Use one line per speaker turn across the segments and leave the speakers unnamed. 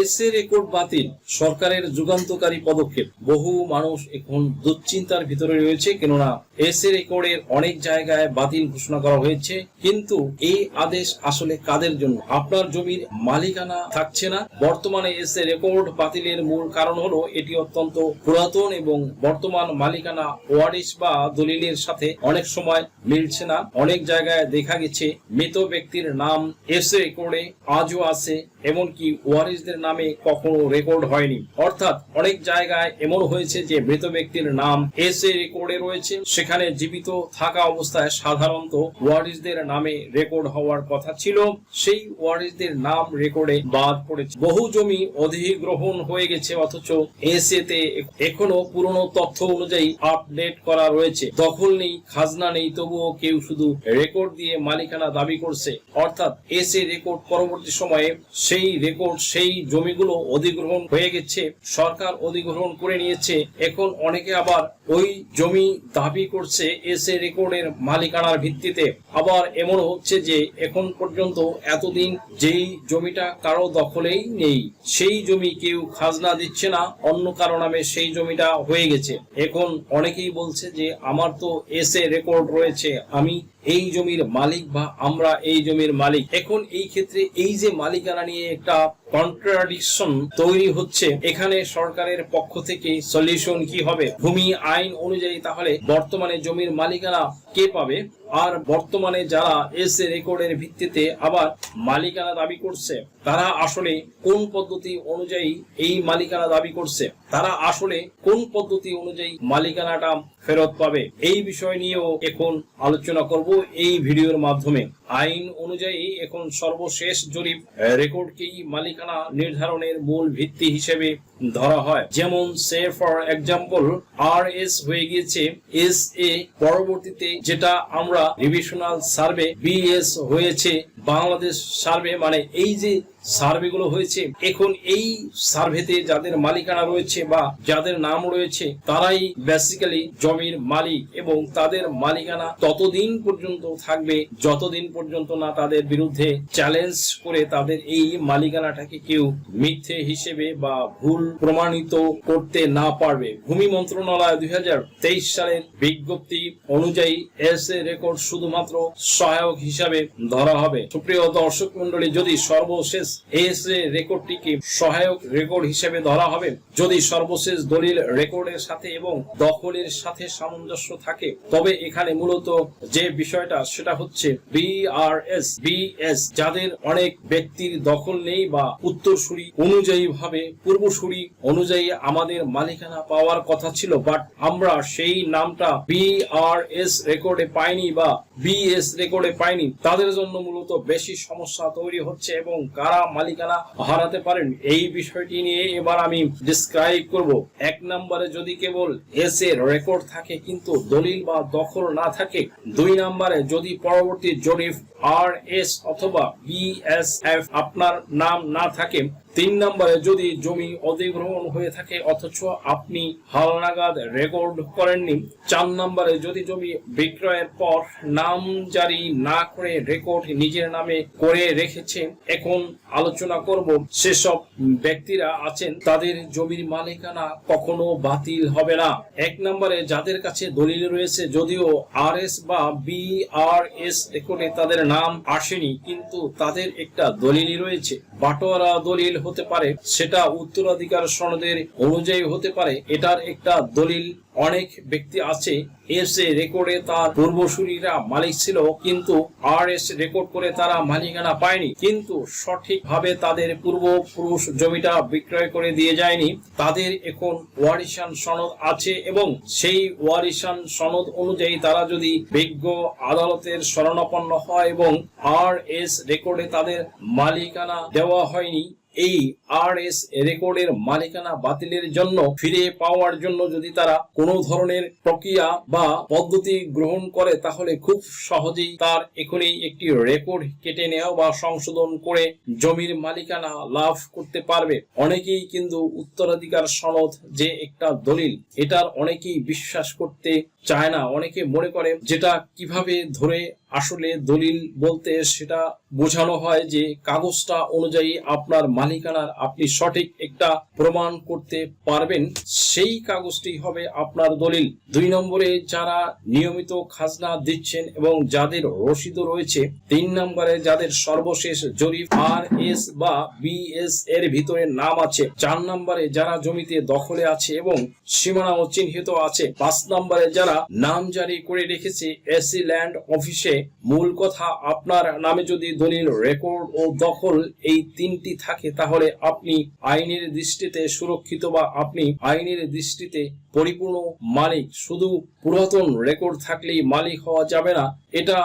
এসে রেকর্ড বাতিল, সরকারের যুগান্তকারী পদক্ষেপ। বহু মানুষ এখন দুশ্চিন্তার ভিতরে রয়েছে, কেননা এসে রেকর্ডের অনেক জায়গায় বাতিল ঘোষণা করা হয়েছে, কিন্তু এই আদেশ আসলে কাদের জন্য? আপনার জমির মালিকানা থাকছে না। বর্তমানে এসে রেকর্ড বাতিলের মূল কারণ হলো, এটি অত্যন্ত পুরাতন এবং বর্তমান মালিকানা ওয়ারিশ বা দলিলের সাথে অনেক সময় মিলছে না। অনেক জায়গায় দেখা গেছে, মৃত ব্যক্তির নাম এসে রেকর্ডে আজও আছে, এমনকি ওয়ারিসদের নামে কখনো রেকর্ড হয়নি। অর্থাৎ অনেক জায়গায় এমন হয়েছে যে মৃত ব্যক্তির নাম এসে রেকর্ডে রয়েছে। সেখানে জীবিত থাকা অবস্থায় সাধারণত ওয়ারিসদের নামে রেকর্ড হওয়ার কথা ছিল। সেই ওয়ারিসদের নাম রেকর্ডে বাদ পড়েছে। বহু জমি অধিগ্রহণ হয়ে গেছে, অথচ এসে তে এখনও পুরনো তথ্য অনুযায়ী আপডেট করা রয়েছে। দখল নেই, খাজনা নেই, তবুও কেউ শুধু রেকর্ড দিয়ে মালিকানা দাবি করছে। অর্থাৎ এসে রেকর্ড পরবর্তী সময়ে সেই রেকর্ড সেই জমিগুলো অধিগ্রহণ হয়ে গেছে, সরকার অধিগ্রহণ করে নিয়েছে। এখন অনেকে আবার ওই জমি দাবি করছে এসে রেকর্ডের মালিকানার ভিত্তিতে। আবার এমন হচ্ছে যে এখন পর্যন্ত এতদিন যেই জমিটা কারও দখলেই নেই, সেই জমি কেউ খাজনা দিচ্ছে না, অন্য কারও নামে সেই জমিটা হয়ে গেছে। এখন অনেকেই বলছে যে, আমার তো এসে রেকর্ড রয়েছে, আমি এই জমির মালিক বা আমরা এই জমির মালিক। এখন এই ক্ষেত্রে এই যে মালিকানা নিয়ে একটা কন্ট্রাডিকশন তৈরি হচ্ছে, এখানে সরকারের পক্ষ থেকে সলিউশন কি হবে? ভূমি আইন অনুযায়ী তাহলে বর্তমানে জমির মালিকানা কে পাবে? আর বর্তমানে যারা এসে রেকর্ডের ভিত্তিতে আবার মালিকানা দাবি করছে, তারা আসলে কোন পদ্ধতি অনুযায়ী এই মালিকানা দাবি করছে? তারা আসলে কোন পদ্ধতি অনুযায়ী মালিকানাটা ফেরত পাবে? এই বিষয় নিয়েও এখন আলোচনা করব এই ভিডিওর মাধ্যমে। আইন অনুযায়ী এখন সর্বশেষ জরিপ, রেকর্ডকেই মালিকানা নির্ধারণের মূল ভিত্তি হিসেবে ধরা হয়। যেমন সে ফর এক্সাম্পল আর এস হয়ে গিয়েছে এস এ পরবর্তীতে যেটা আমরা রিভিশনাল সার্ভে বিএস হয়েছে, বাংলাদেশ সার্ভে মানে এই যে সার্ভেগুলো হয়েছে। এখন এই সার্ভেতে যাদের মালিকানা রয়েছে বা যাদের নাম রয়েছে, তারাই বেসিক্যালি জমির মালিক এবং তাদের মালিকানা ততদিন পর্যন্ত থাকবে, যতদিন পর্যন্ত না তাদের বিরুদ্ধে চ্যালেঞ্জ করে তাদের এই মালিকানাটাকে কেউ মিথ্যে হিসেবে বা ভুল প্রমাণিত করতে না পারবে। ভূমি মন্ত্রণালয় দুই হাজার তেইশ সালের বিজ্ঞপ্তি অনুযায়ী এস এ রেকর্ড শুধুমাত্র সহায়ক হিসাবে ধরা হবে। সুপ্রিয় দর্শক মন্ডলী যদি সর্বশেষ এস এ রেকর্ডটিকে সহায়ক রেকর্ড হিসেবে ধরা হবে। যদি সর্বশেষ দলিল রেকর্ডের সাথে এবং দখলের সাথে সামঞ্জস্য থাকে, তবে এখানে মূলত যে বিষয়টা সেটা হচ্ছে বিআরএস বিএস যাদের অনেক ব্যক্তির দখল নেই বা উত্তরসূরি অনুযায়ী ভাবে পূর্বসূরি অনুযায়ী আমাদের মালিকানা পাওয়ার কথা ছিল বাট আমরা সেই নামটা বিআরএস রেকর্ডে পাইনি বা বিএস রেকর্ডে পাইনি। তাদের জন্য মূলত বেশি সমস্যা তৈরি হচ্ছে এবং কারা মালিকানা হারাতে পারেন। এই বিষয়টি নিয়ে এবার আমি ডিসক্রাইব করব। এক নম্বরে যদি কেবল এস এর রেকর্ড থাকে কিন্তু দলিল বা দখল না থাকে, দুই নম্বরে যদি পরবর্তী জরিফ আর এস অথবা বিএসএফ আপনার নাম না থাকে তিন নম্বরে যদি জমি অধিগ্রহণ হয়ে থাকে, অথচ আপনি হালনাগাদ রেকর্ড করেননি, চার নম্বরে যদি জমি বিক্রয়ের পর নাম জারি না করে রেকর্ড নিজের নামে করে রেখেছে, এখন আলোচনা করব সেসব ব্যক্তিরা আছেন, তাদের জমির মালিকানা কখনো বাতিল হবে না। এক নম্বরে যাদের কাছে দলিল রয়েছে, যদিও আর এস বা বি আর এস রেকর্ডে তাদের নাম আসেনি, কিন্তু তাদের একটা দলিলই রয়েছে, বাটোয়ারা দলিল হতে পারে, সেটা উত্তরাধিকার সনদের অনুযায়ী হতে পারে। এটার একটা দলিল অনেক ব্যক্তি আছে এস এ রেকর্ডে তার পূর্বসূরীরা মালিক ছিল, কিন্তু আর এস রেকর্ড করে তারা মালিকানা পায়নি। কিন্তু সঠিকভাবে তাদের পূর্বপুরুষ জমিটা বিক্রয় করে দিয়ে যায়নি। তাদের এখন ওয়ারিশান সনদ আছে এবং সেই ওয়ারিশান সনদ অনুযায়ী তারা যদি বিজ্ঞ আদালতের শরণাপন্ন হয় এবং আর এস রেকর্ডে তাদের মালিকানা দেওয়া হয়নি এই আর এস রেকর্ডের মালিকানা বাতিলের জন্য ফিরে পাওয়ার জন্য যদি তারা কোনো ধরনের প্রক্রিয়া বা পদ্ধতি গ্রহণ করে, তাহলে খুব সহজেই তার এখনই একটি রেকর্ড কেটে নেওয়া বা সংশোধন করে জমির মালিকানা লাভ করতে পারবে। অনেকেই কিন্তু উত্তরাধিকার সনদ যে একটা দলিল, এটার অনেকেই বিশ্বাস করতে চায় না। অনেকে মনে করে, যেটা কীভাবে ধরে আসলে দলিল বলতে সেটা বোঝানো হয় যে কাগজটা অনুযায়ী আপনার মালিকানার আপনি সঠিক একটা প্রমাণ করতে পারবেন, সেই কাগজটি হবে আপনার দলিল। দুই নম্বরে যারা নিয়মিত খাজনা দিচ্ছেন এবং যাদের রসিদ রয়েছে, তিন নম্বরে যাদের সর্বশেষ জরিপ আর এস বা বিএস এর ভিতরে নাম আছে, চার নম্বরে যারা জমিতে দখলে আছে এবং সীমানাও চিহ্নিত আছে, পাঁচ নম্বরে যারা নাম জারি করে রেখেছে, এসি ল্যান্ড অফিসে মূল কথা আপনার নামে যদি দলিল, রেকর্ড ও দখল এই তিনটি থাকে, তাহলে আপনি আইনের দৃষ্টিতে সুরক্ষিত বা আপনি আইনের দৃষ্টিতে পরিপূর্ণ মালিক। শুধু পুরাতন রেকর্ড থাকলেই মালিক হওয়া যাবে না। এটা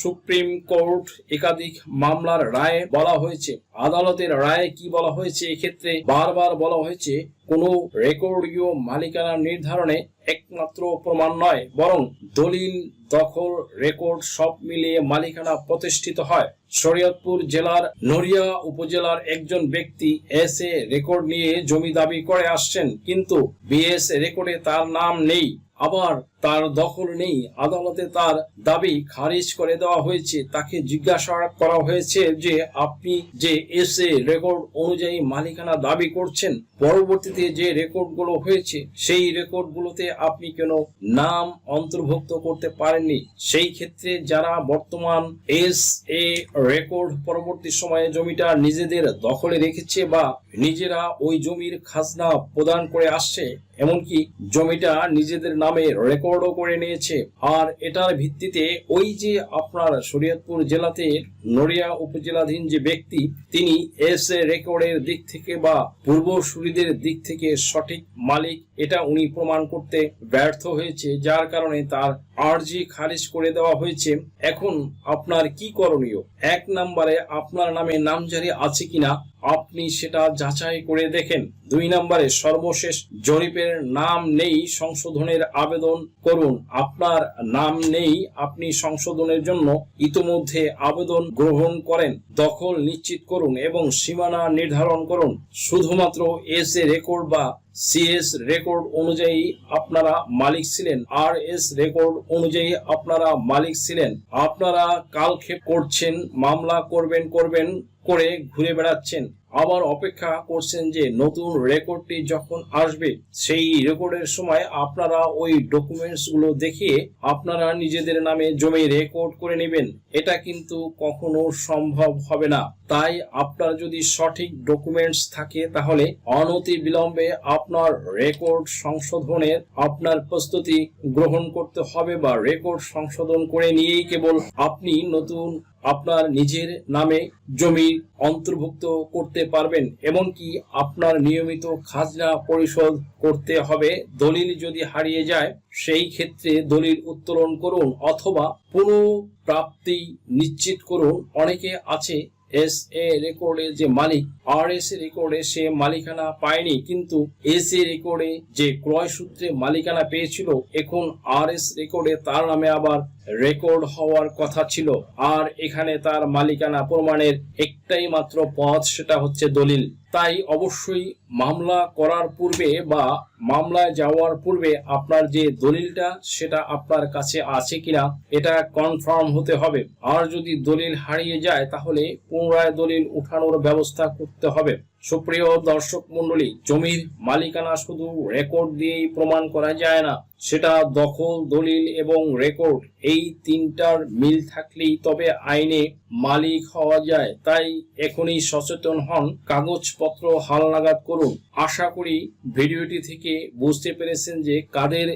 সুপ্রিম কোর্ট একাধিক মামলার রায়ে বলা হয়েছে। আদালতের রায়ে কি বলা হয়েছে এক্ষেত্রে বারবার বলা হয়েছে, কোনো রেকর্ডীয় মালিকানা নির্ধারণে একমাত্র প্রমাণ নয়, বরং দলিল, দখল, রেকর্ড সব মিলিয়ে মালিকানা প্রতিষ্ঠিত হয়। শরীয়তপুর জেলার নড়িয়া উপজেলার একজন ব্যক্তি এস রেকর্ড নিয়ে জমি দাবি করে আসছেন, কিন্তু বিএস রেকর্ডে তার নাম নেই। আবার তার দখল নেই। আদালতে তার দাবি খারিজ করে দেওয়া হয়েছে। তাকে জিজ্ঞাসা করা হয়েছে যে আপনি যে এসে রেকর্ড অনুযায়ী মালিকানা দাবি করছেন, পরবর্তীতে যে রেকর্ডগুলো হয়েছে, সেই রেকর্ডগুলোতে আপনি কেন নাম অন্তর্ভুক্ত করতে পারেননি? সেই ক্ষেত্রে যারা বর্তমান এস এ রেকর্ড পরবর্তী সময়ে জমিটা নিজেদের দখলে রেখেছে বা নিজেরা ওই জমির খাজনা প্রদান করে আসছে এমনকি জমিটা নিজেদের নামে রেকর্ডও করে নিয়েছে। আর এটার ভিত্তিতে ওই যে আপনার শরীয়তপুর জেলাতে নড়িয়া উপজেলাধীন যে ব্যক্তি, তিনি এস রেকর্ডের দিক থেকে বা পূর্বসূরিদের দিক থেকে সঠিক মালিক এটা উনি প্রমাণ করতে ব্যর্থ হয়েছে, যার কারণে তার আর্জি খারিজ করে দেওয়া হয়েছে। এখন আপনার কি করণীয়? এক নম্বরে আপনার নামে নামজারি আছে কিনা, আপনি সেটা যাচাই করে দেখেন। দুই নম্বরে সর্বশেষ জরিপের নাম নেই, সংশোধনের আবেদন করুন। আপনার নাম নেই, আপনি সংশোধনের জন্য ইতোমধ্যে আবেদন গ্রহণ করেন। দখল নিশ্চিত করুন এবং সীমানা নির্ধারণ করুন। শুধুমাত্র এস এ রেকর্ড বা সিএস রেকর্ড অনুযায়ী আপনারা মালিক ছিলেন। আর এস রেকর্ড অনুযায়ী আপনারা মালিক ছিলেন। আপনারা কালক্ষেপ করছেন, মামলা করবেন করবেন করে ঘুরে বেড়াচ্ছেন। আবার অপেক্ষা করছেন যে নতুন রেকর্ডটি যখন আসবে, সেই রেকর্ডের সময় আপনারা ওই ডকুমেন্টসগুলো দেখিয়ে আপনারা নিজেদের নামে জমি রেকর্ড করে নেবেন। এটা কিন্তু কখনো সম্ভব হবে না। তাই আপনার যদি সঠিক ডকুমেন্টস থাকে, তাহলে অনতি বিলম্বে আপনার রেকর্ড সংশোধনের আপনার প্রস্তুতি গ্রহণ করতে হবে বা রেকর্ড সংশোধন করে নিয়েই কেবল আপনি নতুন আপনার নিজের নামে জমি অন্তর্ভুক্ত করতে পারবেন, এমনকি আপনার নিয়মিত খাজনা পরিশোধ করতে হবে। দলিল যদি হারিয়ে যায়, সেই ক্ষেত্রে দলিল উত্তোলন করুন অথবা পুনঃপ্রাপ্তি নিশ্চিত করুন। অনেকে আছে এস এ রেকর্ডে যে মালিক আর এস এ রেকর্ডে সে মালিকানা পায়নি। কিন্তু এস এ রেকর্ডে যে ক্রয় সূত্রে মালিকানা পেয়েছিল, এখন আর এস রেকর্ডে তার নামে আবার রেকর্ড হওয়ার কথা ছিল। আর এখানে তার মালিকানা প্রমাণের একটাই মাত্র পথ, সেটা হচ্ছে দলিল। তাই অবশ্যই মামলা করার পূর্বে বা মামলায় যাওয়ার পূর্বে আপনার যে দলিলটা, সেটা আপনার কাছে আছে কিনা, এটা কনফার্ম হতে হবে। আর যদি দলিল হারিয়ে যায়, তাহলে পুনরায় দলিল উঠানোর ব্যবস্থা করতে হবে। সুপ্রিয় দর্শক মন্ডলী জমির মালিকানা শুধু রেকর্ড দিয়েই প্রমাণ করা যায় না, সেটা দখল, দলিল এবং রেকর্ড এই তিনটার মিল থাকলেই তবে আইনে মালিক হওয়া যায়। তাই এখনই সচেতন হন, কাগজপত্র হালনাগাদ করুন। আশা করি ভিডিওটি থেকে বুঝতে পেরেছেন যে কাদের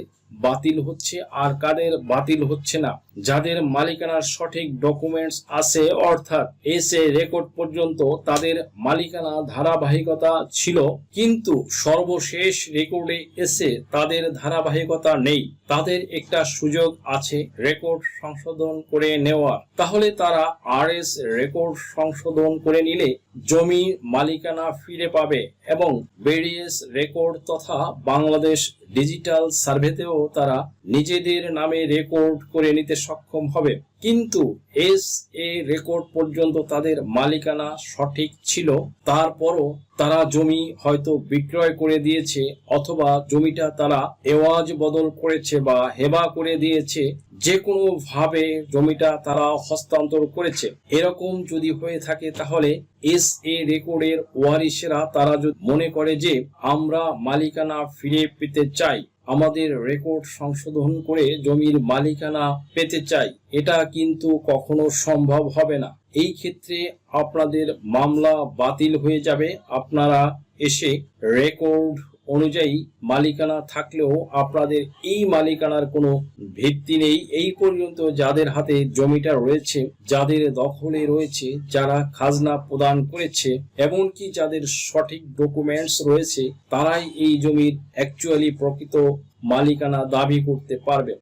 বাতিল হচ্ছে আর কাদের বাতিল হচ্ছে না, যাদের মালিকানার সঠিক ডকুমেন্টস আছে, অর্থাৎ এসে রেকর্ড পর্যন্ত তাদের মালিকানা ধারাবাহিকতা ছিল, কিন্তু সর্বশেষ রেকর্ডে এসে তাদের ধারাবাহিকতা নেই। তাদের একটা সুযোগ আছে রেকর্ড সংশোধন করে নেওয়ার। তাহলে তারা আর এস রেকর্ড সংশোধন করে নিলে জমি মালিকানা ফিরে পাবে এবং বেরিয়েস রেকর্ড তথা বাংলাদেশ ডিজিটাল সার্ভেতেও তারা নিজেদের নামে রেকর্ড করে নিতে সক্ষম হবে। কিন্তু এস এ রেকর্ড পর্যন্ত তাদের মালিকানা সঠিক ছিল। তারপরও তারা জমি হয়তো বিক্রয় করে দিয়েছে অথবা জমিটা তারা এওয়াজ বদল করেছে বা হেবা করে দিয়েছে। যে কোনো ভাবে জমিটা তারা হস্তান্তর করেছে। এরকম যদি হয়ে থাকে তাহলে এস এ রেকর্ডের ওয়ারিসেরা তারা যদি মনে করে যে আমরা মালিকানা ফিরে পেতে চাই, আমাদের রেকর্ড সংশোধন করে জমির মালিকানা পেতে চাই, এটা কিন্তু কখনো সম্ভব হবে না। এই ক্ষেত্রে আপনাদের মামলা বাতিল হয়ে যাবে। আপনারা এসে রেকর্ড অনুযায়ী মালিকানা থাকলেও আপনাদের এই মালিকানার কোনো ভিত্তি নেই। এই পর্যন্ত যাদের হাতে জমিটা রয়েছে, যাদের দখলে রয়েছে, যারা খাজনা প্রদান করেছে, এমনকি যাদের সঠিক ডকুমেন্টস রয়েছে, তারাই এই জমির অ্যাকচুয়ালি প্রকৃত মালিকানা দাবি করতে পারবে।